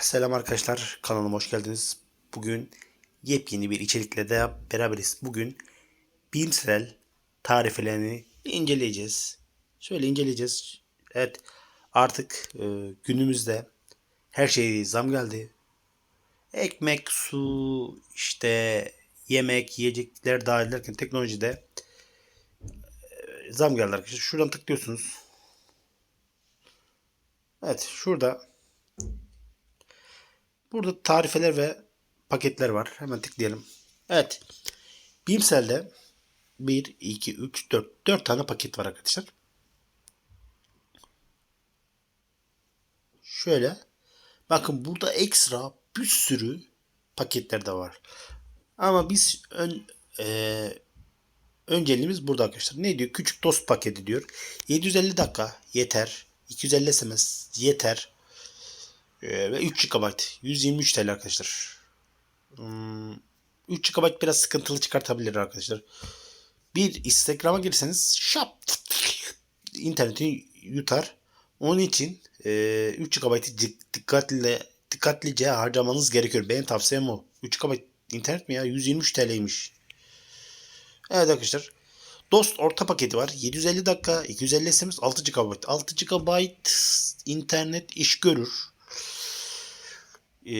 Selam arkadaşlar, kanalıma hoş geldiniz. Bugün yepyeni bir içerikle de beraberiz. Bugün bilimsel tarifelerini inceleyeceğiz. Şöyle inceleyeceğiz. Evet, artık e, günümüzde her şeye zam geldi. Ekmek, su, işte yemek, yiyecekler dahil ederken teknolojide e, zam geldi arkadaşlar. Şuradan tıklıyorsunuz. Evet, şurada Burada tarifeler ve paketler var. Hemen tıklayalım. Evet. Bimsel'de 1, 2, 3, 4. 4 tane paket var arkadaşlar. Şöyle. Bakın burada ekstra bir sürü paketler de var. Ama biz ön, e, önceliğimiz burada arkadaşlar. Ne diyor? Küçük dost paketi diyor. 750 dakika yeter. 250 SMS yeter. Ee, ve 3 GB. 123 TL arkadaşlar. Hmm, 3 GB biraz sıkıntılı çıkartabilir arkadaşlar. Bir Instagram'a girseniz şap interneti yutar. Onun için e, 3 GB'ı dikkatli dikkatlice harcamanız gerekiyor. Benim tavsiyem o. 3 GB internet mi ya? 123 TL'ymiş. Evet arkadaşlar. Dost orta paketi var. 750 dakika, 250 SMS, 6 GB. 6 GB internet iş görür e,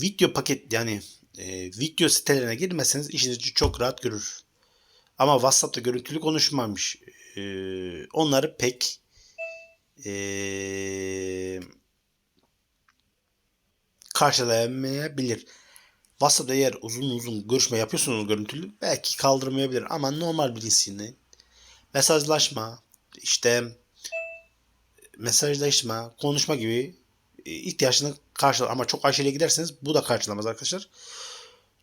video paket yani e, video sitelerine girmezseniz işinizi çok rahat görür. Ama WhatsApp'ta görüntülü konuşmamış. E, onları pek e, karşılayamayabilir. WhatsApp'ta eğer uzun uzun görüşme yapıyorsunuz görüntülü belki kaldırmayabilir ama normal birisini mesajlaşma işte mesajlaşma konuşma gibi e, ihtiyaçını karşılar. Ama çok aşırıya giderseniz bu da karşılamaz arkadaşlar.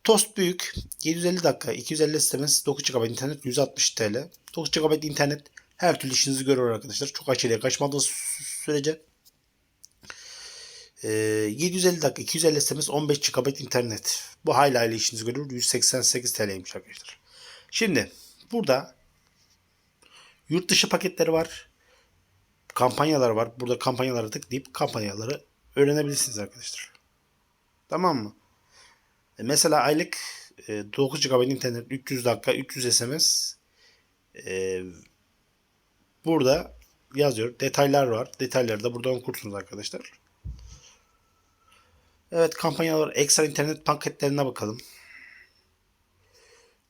Tost büyük. 750 dakika. 250 istemez. 9 GB internet 160 TL. 9 GB internet her türlü işinizi görür arkadaşlar. Çok aşırıya kaçmadığınız sürece. Ee, 750 dakika 250 SMS 15 GB internet. Bu hayli hayli işinizi görür. 188 TL'ymiş arkadaşlar. Şimdi burada yurt dışı paketleri var. Kampanyalar var. Burada kampanyalara tıklayıp kampanyaları öğrenebilirsiniz arkadaşlar. Tamam mı? E mesela aylık e, 9 GB internet 300 dakika 300 SMS e, burada yazıyor. Detaylar var. Detayları da buradan okursunuz arkadaşlar. Evet kampanyalar ekstra internet paketlerine bakalım.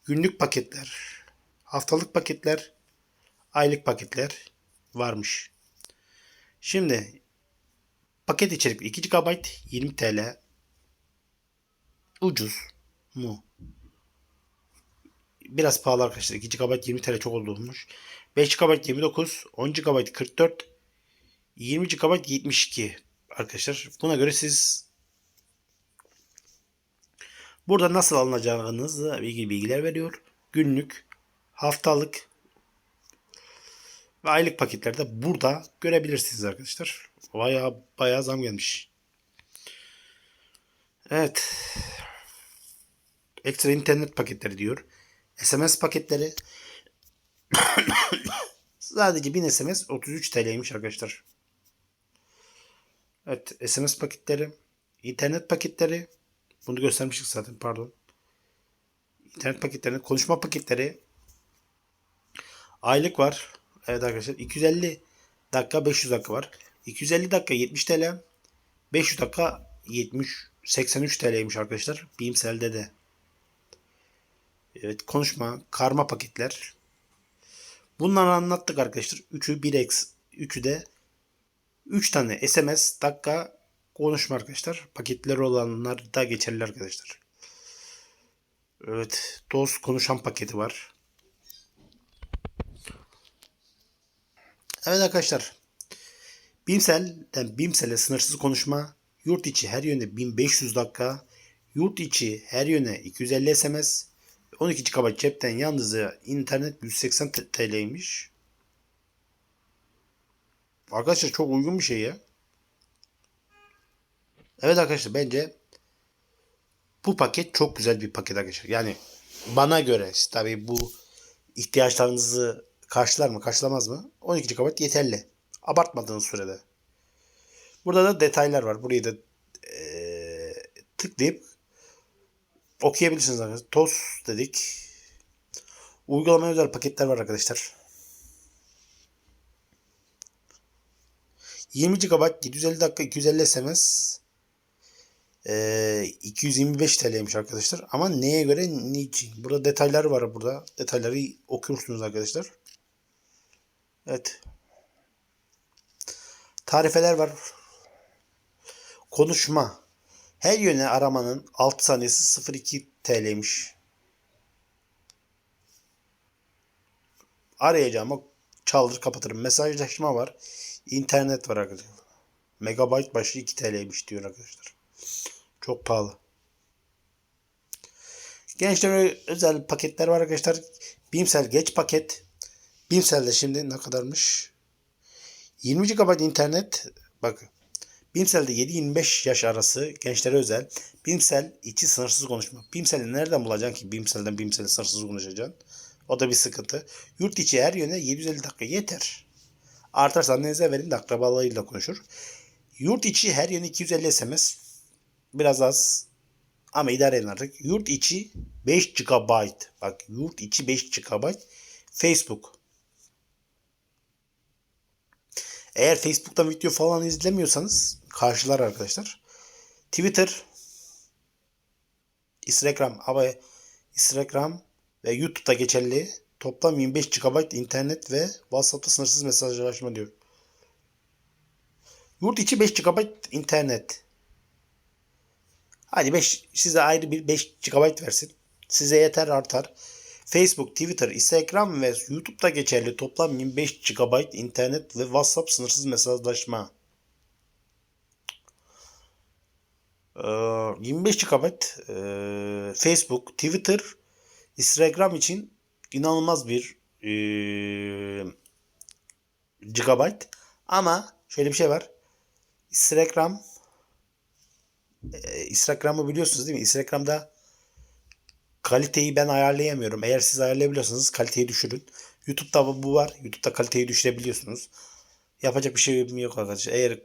Günlük paketler, haftalık paketler, aylık paketler varmış. Şimdi Paket içerik 2 GB 20 TL. Ucuz mu? Biraz pahalı arkadaşlar. 2 GB 20 TL çok olmuş. 5 GB 29, 10 GB 44, 20 GB 72 arkadaşlar. Buna göre siz burada nasıl alınacağınızla ilgili bilgiler veriyor. Günlük, haftalık ve aylık paketlerde burada görebilirsiniz arkadaşlar. Baya baya zam gelmiş. Evet. Ekstra internet paketleri diyor. SMS paketleri sadece 1000 SMS 33 TL'ymiş arkadaşlar. Evet SMS paketleri internet paketleri bunu göstermiştik zaten pardon. İnternet paketleri, konuşma paketleri aylık var. Evet arkadaşlar 250 dakika 500 dakika var. 250 dakika 70 TL. 500 dakika 70 83 TL'ymiş arkadaşlar. Beamsel'de de. Evet konuşma, karma paketler. Bunları anlattık arkadaşlar. 3'ü 1x, 3'ü de 3 tane SMS dakika konuşma arkadaşlar. Paketleri olanlar da geçerli arkadaşlar. Evet, dost konuşan paketi var. Evet arkadaşlar. Bimsel'den Bimsel'e sınırsız konuşma, yurt içi her yöne 1500 dakika, yurt içi her yöne 250 SMS, 12 GB cepten yalnızca internet 180 TL'ymiş. Arkadaşlar çok uygun bir şey ya. Evet arkadaşlar bence bu paket çok güzel bir paket arkadaşlar. Yani bana göre tabii bu ihtiyaçlarınızı karşılar mı karşılamaz mı? 12 GB yeterli. Abartmadığınız sürede. Burada da detaylar var. Burayı da e, tıklayıp okuyabilirsiniz arkadaşlar. TOS dedik. Uygulamaya özel paketler var arkadaşlar. 20 GB 750 dakika 250 SMS ee, 225 TL'ymiş arkadaşlar. Ama neye göre niçin? Burada detaylar var burada. Detayları okursunuz arkadaşlar. Evet. Tarifeler var. Konuşma. Her yöne aramanın 6 saniyesi 0.2 TL'ymiş. Arayacağıma çaldır kapatırım. Mesajlaşma var. İnternet var arkadaşlar. Megabyte başı 2 TL'ymiş diyor arkadaşlar. Çok pahalı. Gençlere özel paketler var arkadaşlar. Bimsel geç paket. Bimsel'de şimdi ne kadarmış? 20 GB internet. Bakın. Bimsel'de 7-25 yaş arası gençlere özel. Bimsel içi sınırsız konuşma. Bimsel'i nereden bulacaksın ki Bimsel'den Bimsel'e sınırsız konuşacaksın? O da bir sıkıntı. Yurt içi her yöne 750 dakika yeter. Artarsa annenize verin de akrabalarıyla konuşur. Yurt içi her yöne 250 SMS. Biraz az. Ama idare edin artık. Yurt içi 5 GB. Bak yurt içi 5 GB. Facebook. Eğer Facebook'tan video falan izlemiyorsanız karşılar arkadaşlar. Twitter, Instagram ama Instagram ve YouTube'da geçerli toplam 25 GB internet ve WhatsApp'ta sınırsız mesajlaşma diyor. Yurt içi 5 GB internet. Hadi 5 size ayrı bir 5 GB versin. Size yeter artar. Facebook, Twitter, Instagram ve YouTube'da geçerli toplam 25 GB internet ve WhatsApp sınırsız mesajlaşma. Ee, 25 GB e, Facebook, Twitter, Instagram için inanılmaz bir e, gigabyte. Ama şöyle bir şey var. Instagram e, Instagram'ı biliyorsunuz değil mi? Instagram'da kaliteyi ben ayarlayamıyorum. Eğer siz ayarlayabiliyorsanız kaliteyi düşürün. YouTube'da bu var. YouTube'da kaliteyi düşürebiliyorsunuz. Yapacak bir şey yok arkadaşlar. Eğer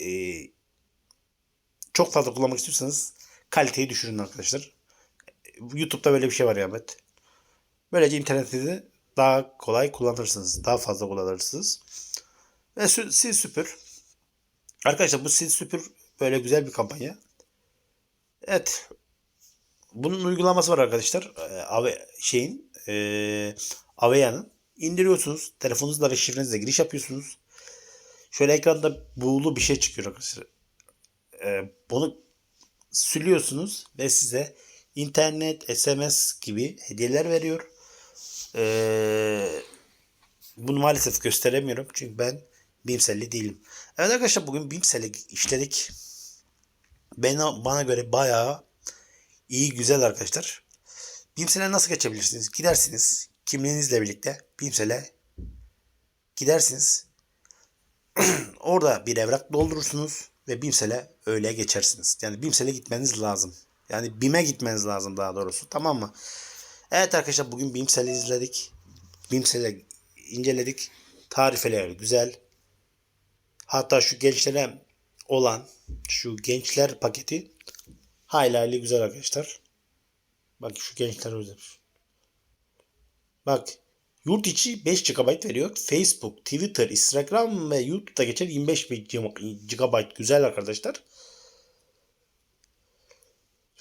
e, çok fazla kullanmak istiyorsanız kaliteyi düşürün arkadaşlar. YouTube'da böyle bir şey var Ahmet. Böylece interneti de daha kolay kullanırsınız. Daha fazla kullanırsınız. Ve sil süpür. Arkadaşlar bu sil süpür böyle güzel bir kampanya. Evet. Bunun uygulaması var arkadaşlar. Ee, Ave, şeyin e, Aveya'nın. indiriyorsunuz. Telefonunuzla ve şifrenizle giriş yapıyorsunuz. Şöyle ekranda buğulu bir şey çıkıyor arkadaşlar. Ee, bunu siliyorsunuz ve size internet, SMS gibi hediyeler veriyor. Ee, bunu maalesef gösteremiyorum. Çünkü ben Bimsel'li değilim. Evet arkadaşlar bugün Bimsel'i işledik. Bana, bana göre bayağı iyi güzel arkadaşlar. Bimsel'e nasıl geçebilirsiniz? Gidersiniz kimliğinizle birlikte Bimsel'e gidersiniz. Orada bir evrak doldurursunuz ve Bimsel'e öyle geçersiniz. Yani Bimsel'e gitmeniz lazım. Yani BİM'e gitmeniz lazım daha doğrusu. Tamam mı? Evet arkadaşlar bugün Bimsel'i izledik. Bimsel'i inceledik. Tarifeler güzel. Hatta şu gençlere olan şu gençler paketi hayli hayli güzel arkadaşlar. Bak şu gençler özel. Bak yurt içi 5 GB veriyor. Facebook, Twitter, Instagram ve YouTube'da geçer 25 GB güzel arkadaşlar.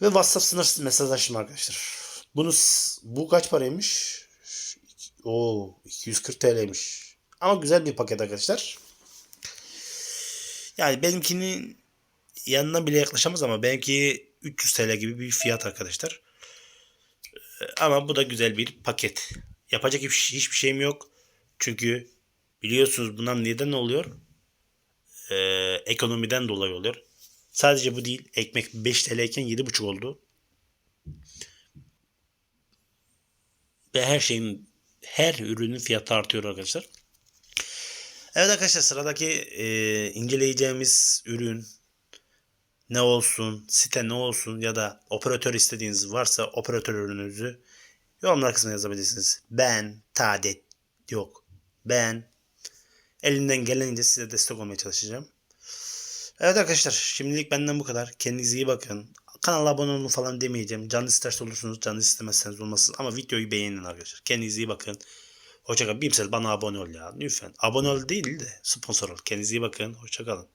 Ve WhatsApp sınırsız mesajlaşma arkadaşlar. Bunu bu kaç paraymış? O 240 TL'ymiş. Ama güzel bir paket arkadaşlar. Yani benimkinin yanına bile yaklaşamaz ama benimki 300 TL gibi bir fiyat arkadaşlar. Ama bu da güzel bir paket. Yapacak hiçbir, hiçbir şeyim yok. Çünkü biliyorsunuz bundan neden oluyor? Ee, ekonomiden dolayı oluyor. Sadece bu değil. Ekmek 5 TL iken 7,5 oldu. Ve her şeyin her ürünün fiyatı artıyor arkadaşlar. Evet arkadaşlar sıradaki e, inceleyeceğimiz ürün ne olsun, site ne olsun ya da operatör istediğiniz varsa operatör ürününüzü yorumlar kısmına yazabilirsiniz. Ben Tadet yok. Ben elimden gelince size destek olmaya çalışacağım. Evet arkadaşlar şimdilik benden bu kadar. Kendinize iyi bakın. Kanala abone olun falan demeyeceğim. Canlı isterse olursunuz. Canlı istemezseniz olmasın. Ama videoyu beğenin arkadaşlar. Kendinize iyi bakın. Hoşçakalın. Bimsel bana abone ol ya. Lütfen. Abone ol değil de sponsor ol. Kendinize iyi bakın. Hoşçakalın.